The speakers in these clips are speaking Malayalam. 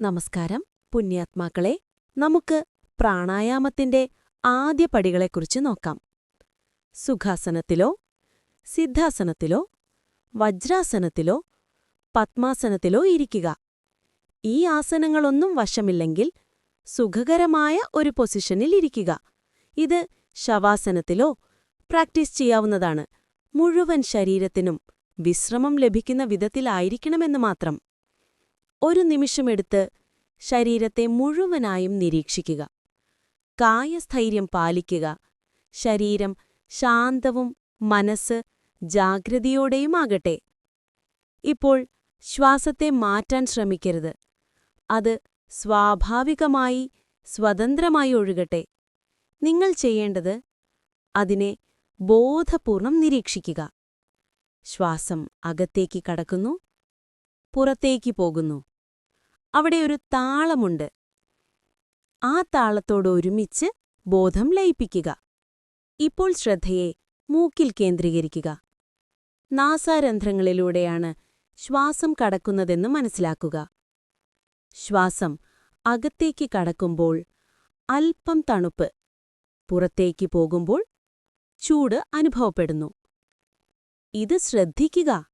നമസ്കാരം പുണ്യാത്മാക്കളെ. നമുക്ക് പ്രാണായാമത്തിന്റെ ആദ്യ പടികളെക്കുറിച്ച് നോക്കാം. സുഖാസനത്തിലോ സിദ്ധാസനത്തിലോ വജ്രാസനത്തിലോ പത്മാസനത്തിലോ ഇരിക്കുക. ഈ ആസനങ്ങളൊന്നും വശമില്ലെങ്കിൽ സുഖകരമായ ഒരു പൊസിഷനിൽ ഇരിക്കുക. ഇത് ശവാസനത്തിലോ പ്രാക്ടീസ് ചെയ്യാവുന്നതാണ്. മുഴുവൻ ശരീരത്തിനും വിശ്രമം ലഭിക്കുന്ന വിധത്തിലായിരിക്കണമെന്ന് മാത്രം. ഒരു നിമിഷമെടുത്ത് ശരീരത്തെ മുഴുവനായും നിരീക്ഷിക്കുക. കായസ്ഥൈര്യം പാലിക്കുക. ശരീരം ശാന്തവും മനസ്സ് ജാഗ്രതയോടെയുമാകട്ടെ ഇപ്പോൾ ശ്വാസത്തെ മാറ്റാൻ ശ്രമിക്കരുത്. അത് സ്വാഭാവികമായി സ്വതന്ത്രമായി ഒഴുകട്ടെ. നിങ്ങൾ ചെയ്യേണ്ടത് അതിനെ ബോധപൂർണം നിരീക്ഷിക്കുക. ശ്വാസം അകത്തേക്ക് കടക്കുന്നു പുറത്തേക്ക് പോകുന്നു. അവിടെ ഒരു താളമുണ്ട്. ആ താളത്തോട് ഒരുമിച്ച് ബോധം ലയിപ്പിക്കുക. ഇപ്പോൾ ശ്രദ്ധയെ മൂക്കിൽ കേന്ദ്രീകരിക്കുക. നാസാരന്ധ്രങ്ങളിലൂടെയാണ് ശ്വാസം കടക്കുന്നതെന്ന് മനസ്സിലാക്കുക. ശ്വാസം അകത്തേക്ക് കടക്കുമ്പോൾ അല്പം തണുപ്പ് പുറത്തേക്ക് പോകുമ്പോൾ ചൂട് അനുഭവപ്പെടുന്നു. ഇത് ശ്രദ്ധിക്കുക.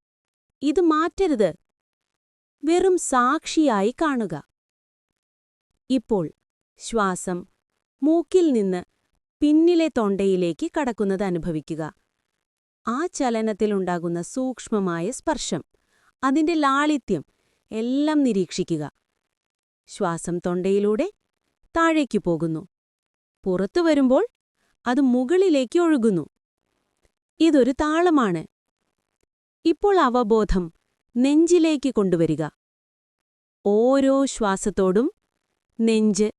ഇത് മാറ്റരുത്. വെറും സാക്ഷിയായി കാണുക. ഇപ്പോൾ ശ്വാസം മൂക്കിൽ നിന്ന് പിന്നിലെ തൊണ്ടയിലേക്ക് കടക്കുന്നത് അനുഭവിക്കുക. ആ ചലനത്തിലുണ്ടാകുന്ന സൂക്ഷ്മമായ സ്പർശം അതിന്റെ ലാളിത്യം എല്ലാം നിരീക്ഷിക്കുക. ശ്വാസം തൊണ്ടയിലൂടെ താഴേക്കു പോകുന്നു. പുറത്തു വരുമ്പോൾ അത് മുകളിലേക്ക് ഒഴുകുന്നു. ഇതൊരു താളമാണ്. ഇപ്പോൾ അവബോധം നെഞ്ചിലേക്ക് കൊണ്ടുവരിക. ഓരോ ശ്വാസത്തോടും നെഞ്ച്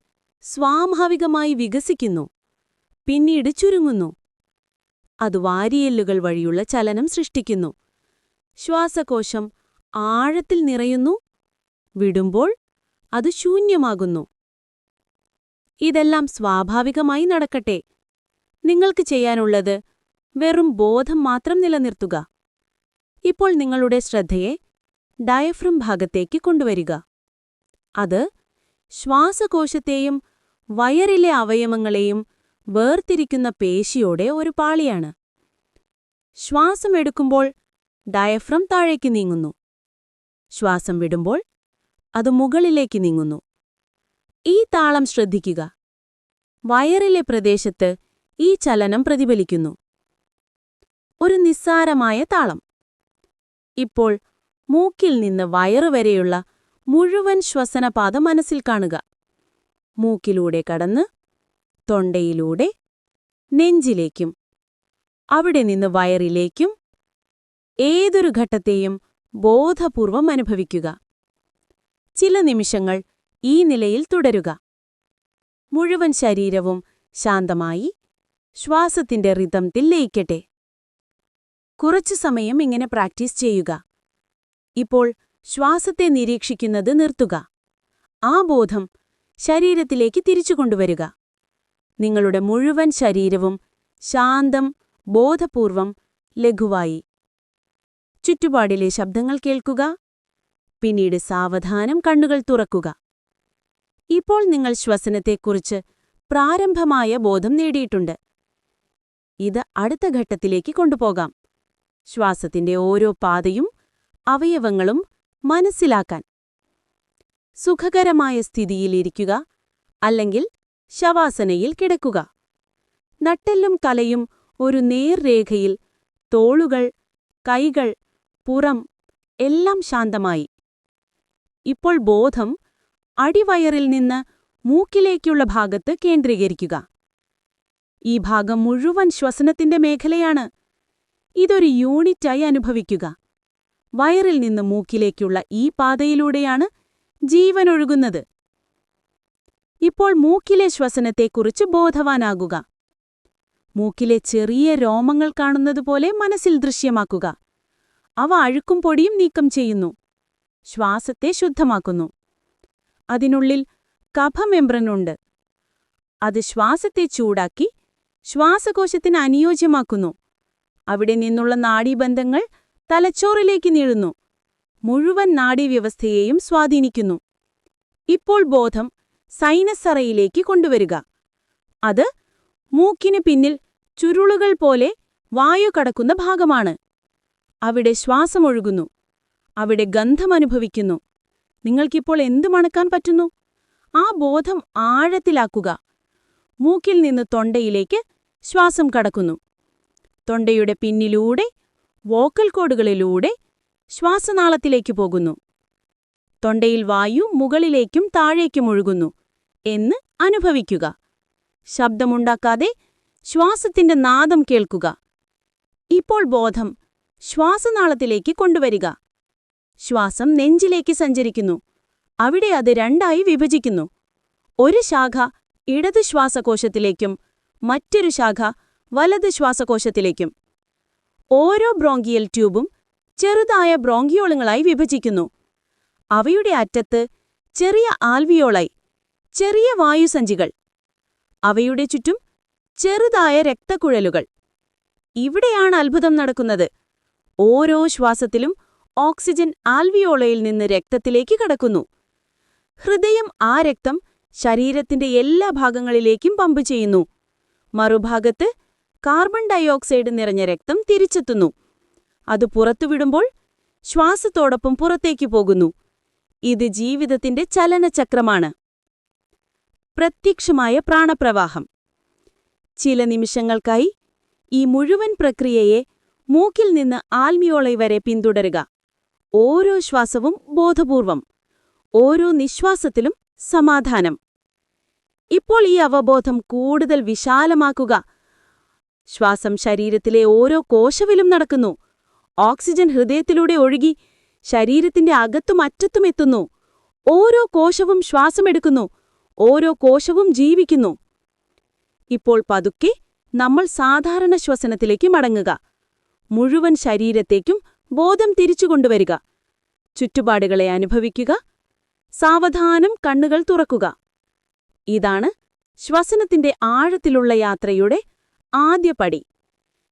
സ്വാഭാവികമായി വികസിക്കുന്നു. പിന്നീട് ചുരുങ്ങുന്നു. അത് വാരിയെല്ലുകൾ വഴിയുള്ള ചലനം സൃഷ്ടിക്കുന്നു. ശ്വാസകോശം ആഴത്തിൽ നിറയുന്നു. വിടുമ്പോൾ അത് ശൂന്യമാകുന്നു. ഇതെല്ലാം സ്വാഭാവികമായി നടക്കട്ടെ. നിങ്ങൾക്ക് ചെയ്യാനുള്ളത് വെറും ബോധം മാത്രം നിലനിർത്തുക. ഇപ്പോൾ നിങ്ങളുടെ ശ്രദ്ധയെ ഡയഫ്രം ഭാഗത്തേക്ക് കൊണ്ടുവരിക. അത് ശ്വാസകോശത്തെയും വയറിലെ അവയവങ്ങളെയും വേർതിരിക്കുന്ന പേശിയോടെ ഒരു പാളിയാണ്. ശ്വാസം എടുക്കുമ്പോൾ ഡയഫ്രം താഴേക്ക് നീങ്ങുന്നു. ശ്വാസം വിടുമ്പോൾ അത് മുകളിലേക്ക് നീങ്ങുന്നു. ഈ താളം ശ്രദ്ധിക്കുക. വയറിലെ പ്രദേശത്ത് ഈ ചലനം പ്രതിഫലിക്കുന്നു. ഒരു നിസ്സാരമായ താളം. ഇപ്പോൾ മൂക്കിൽ നിന്ന് വയറുവരെയുള്ള മുഴുവൻ ശ്വസനപാത മനസ്സിൽ കാണുക. മൂക്കിലൂടെ കടന്ന് തൊണ്ടയിലൂടെ നെഞ്ചിലേക്കും അവിടെ നിന്ന് വയറിലേക്കും ഏതൊരു ഘട്ടത്തെയും ബോധപൂർവം അനുഭവിക്കുക. ചില നിമിഷങ്ങൾ ഈ നിലയിൽ തുടരുക. മുഴുവൻ ശരീരവും ശാന്തമായി ശ്വാസത്തിന്റെ റിതംത്തിൽ ലയിക്കട്ടെ. കുറച്ചു സമയം ഇങ്ങനെ പ്രാക്ടീസ് ചെയ്യുക. ഇപ്പോൾ ശ്വാസത്തെ നിരീക്ഷിക്കുന്നത് നിർത്തുക. ആ ബോധം ശരീരത്തിലേക്ക് തിരിച്ചുകൊണ്ടുവരിക നിങ്ങളുടെ മുഴുവൻ ശരീരവും ശാന്തം ബോധപൂർവം ലഘുവായി. ചുറ്റുപാടിലെ ശബ്ദങ്ങൾ കേൾക്കുക. പിന്നീട് സാവധാനം കണ്ണുകൾ തുറക്കുക. ഇപ്പോൾ നിങ്ങൾ ശ്വസനത്തെക്കുറിച്ച് പ്രാരംഭമായ ബോധം നേടിയിട്ടുണ്ട്. ഇത് അടുത്ത ഘട്ടത്തിലേക്ക് കൊണ്ടുപോകാം. ശ്വാസത്തിന്റെ ഓരോ പാതയും അവയവങ്ങളും മനസ്സിലാക്കാൻ. സുഖകരമായ സ്ഥിതിയിലിരിക്കുക അല്ലെങ്കിൽ ശവാസനയിൽ കിടക്കുക. നട്ടെല്ലും തലയും ഒരു നേർരേഖയിൽ തോളുകൾ കൈകൾ പുറം എല്ലാം ശാന്തമായി. ഇപ്പോൾ ബോധം അടിവയറിൽ നിന്ന് മൂക്കിലേക്കുള്ള ഭാഗത്ത് കേന്ദ്രീകരിക്കുക. ഈ ഭാഗം മുഴുവൻ ശ്വസനത്തിന്റെ മേഖലയാണ്. ഇതൊരു യൂണിറ്റായി അനുഭവിക്കുക. വയറിൽ നിന്ന് മൂക്കിലേക്കുള്ള ഈ പാതയിലൂടെയാണ് ജീവനൊഴുകുന്നത് ഇപ്പോൾ മൂക്കിലെ ശ്വസനത്തെക്കുറിച്ച് ബോധവാനാകുക. മൂക്കിലെ ചെറിയ രോമങ്ങൾ കാണുന്നതുപോലെ മനസ്സിൽ ദൃശ്യമാക്കുക. അവ അഴുക്കും പൊടിയും നീക്കം ചെയ്യുന്നു. ശ്വാസത്തെ ശുദ്ധമാക്കുന്നു. അതിനുള്ളിൽ കഫമെമ്പ്രനുണ്ട് അത് ശ്വാസത്തെ ചൂടാക്കി ശ്വാസകോശത്തിന് അനുയോജ്യമാക്കുന്നു. അവിടെ നിന്നുള്ള നാഡീബന്ധങ്ങൾ തലച്ചോറിലേക്ക് നീളുന്നു. മുഴുവൻ നാഡീവ്യവസ്ഥയെയും സ്വാധീനിക്കുന്നു. ഇപ്പോൾ ബോധം സൈനസറയിലേക്ക് കൊണ്ടുവരിക. അത് മൂക്കിന് പിന്നിൽ ചുരുളുകൾ പോലെ വായു കടക്കുന്ന ഭാഗമാണ്. അവിടെ ശ്വാസമൊഴുകുന്നു. അവിടെ ഗന്ധമനുഭവിക്കുന്നു നിങ്ങൾക്കിപ്പോൾ എന്ത് മണക്കാൻ പറ്റുന്നു? ആ ബോധം ആഴത്തിലാക്കുക. മൂക്കിൽ നിന്ന് തൊണ്ടയിലേക്ക് ശ്വാസം കടക്കുന്നു. തൊണ്ടയുടെ പിന്നിലൂടെ വോക്കൽ കോഡുകളിലൂടെ ശ്വാസനാളത്തിലേക്ക് പോകുന്നു. തൊണ്ടയിൽ വായു മുകളിലേക്കും താഴേക്കും ഒഴുകുന്നു എന്ന് അനുഭവിക്കുക. ശബ്ദമുണ്ടാക്കാതെ ശ്വാസത്തിന്റെ നാദം കേൾക്കുക. ഇപ്പോൾ ബോധം ശ്വാസനാളത്തിലേക്ക് കൊണ്ടുവരിക. ശ്വാസം നെഞ്ചിലേക്ക് സഞ്ചരിക്കുന്നു. അവിടെ അത് രണ്ടായി വിഭജിക്കുന്നു. ഒരു ശാഖ ഇടത് ശ്വാസകോശത്തിലേക്കും മറ്റൊരു ശാഖ വലത് ശ്വാസകോശത്തിലേക്കും. ഓരോ ബ്രോങ്കിയൽ ട്യൂബും ചെറുതായ ബ്രോങ്കിയോളുകളായി വിഭജിക്കുന്നു. അവയുടെ അറ്റത്ത് ചെറിയ ആൽവിയോളായി ചെറിയ വായുസഞ്ചികൾ. അവയുടെ ചുറ്റും ചെറുതായ രക്തക്കുഴലുകൾ. ഇവിടെയാണ് അത്ഭുതം നടക്കുന്നത്. ഓരോ ശ്വാസത്തിലും ഓക്സിജൻ ആൽവിയോളയിൽ നിന്ന് രക്തത്തിലേക്ക് കടക്കുന്നു. ഹൃദയം ആ രക്തം ശരീരത്തിന്റെ എല്ലാ ഭാഗങ്ങളിലേക്കും പമ്പ് ചെയ്യുന്നു. മറുഭാഗത്ത് കാർബൺ ഡയോക്സൈഡ് നിറഞ്ഞ രക്തം തിരിച്ചെത്തുന്നു. അത് പുറത്തുവിടുമ്പോൾ ശ്വാസത്തോടൊപ്പം പുറത്തേക്ക് പോകുന്നു. ഇത് ജീവിതത്തിന്റെ ചലനചക്രമാണ്. പ്രത്യക്ഷമായ പ്രാണപ്രവാഹം. ചില നിമിഷങ്ങൾക്കായി ഈ മുഴുവൻ പ്രക്രിയയെ മൂക്കിൽ നിന്ന് ആൽമിയോളൈ വരെ പിന്തുടരുക. ഓരോ ശ്വാസവും ബോധപൂർവം. ഓരോ നിശ്വാസത്തിലും സമാധാനം. ഇപ്പോൾ ഈ അവബോധം കൂടുതൽ വിശാലമാക്കുക ശ്വാസം ശരീരത്തിലെ ഓരോ കോശവിലും നടക്കുന്നു. ഓക്സിജൻ ഹൃദയത്തിലൂടെ ഒഴുകി ശരീരത്തിന്റെ അകത്തും അറ്റത്തും എത്തുന്നു. ഓരോ കോശവും ശ്വാസമെടുക്കുന്നു ഓരോ കോശവും ജീവിക്കുന്നു. ഇപ്പോൾ പതുക്കെ നമ്മൾ സാധാരണ ശ്വസനത്തിലേക്ക് മടങ്ങുക. മുഴുവൻ ശരീരത്തേക്കും ബോധം തിരിച്ചുകൊണ്ടുവരിക ചുറ്റുപാടുകളെ അനുഭവിക്കുക. സാവധാനം കണ്ണുകൾ തുറക്കുക. ഇതാണ് ശ്വസനത്തിന്റെ ആഴത്തിലുള്ള യാത്രയുടെ ആദ്യ പടി.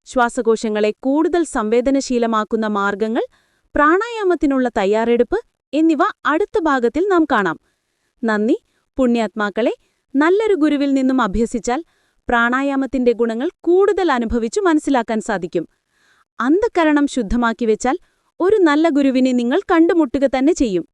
ശ്വാസകോശങ്ങളെ കൂടുതൽ സംവേദനശീലമാക്കുന്ന മാർഗങ്ങൾ പ്രാണായാമത്തിനുള്ള തയ്യാറെടുപ്പ് എന്നിവ അടുത്ത ഭാഗത്തിൽ നാം കാണാം. നന്ദി. പുണ്യാത്മാക്കളെ നല്ലൊരു ഗുരുവിൽ നിന്നും അഭ്യസിച്ചാൽ പ്രാണായാമത്തിന്റെ ഗുണങ്ങൾ കൂടുതൽ അനുഭവിച്ചു മനസ്സിലാക്കാൻ സാധിക്കും. അന്ധകരണം ശുദ്ധമാക്കി വെച്ചാൽ ഒരു നല്ല ഗുരുവിനെ നിങ്ങൾ കണ്ടുമുട്ടുക തന്നെ ചെയ്യും.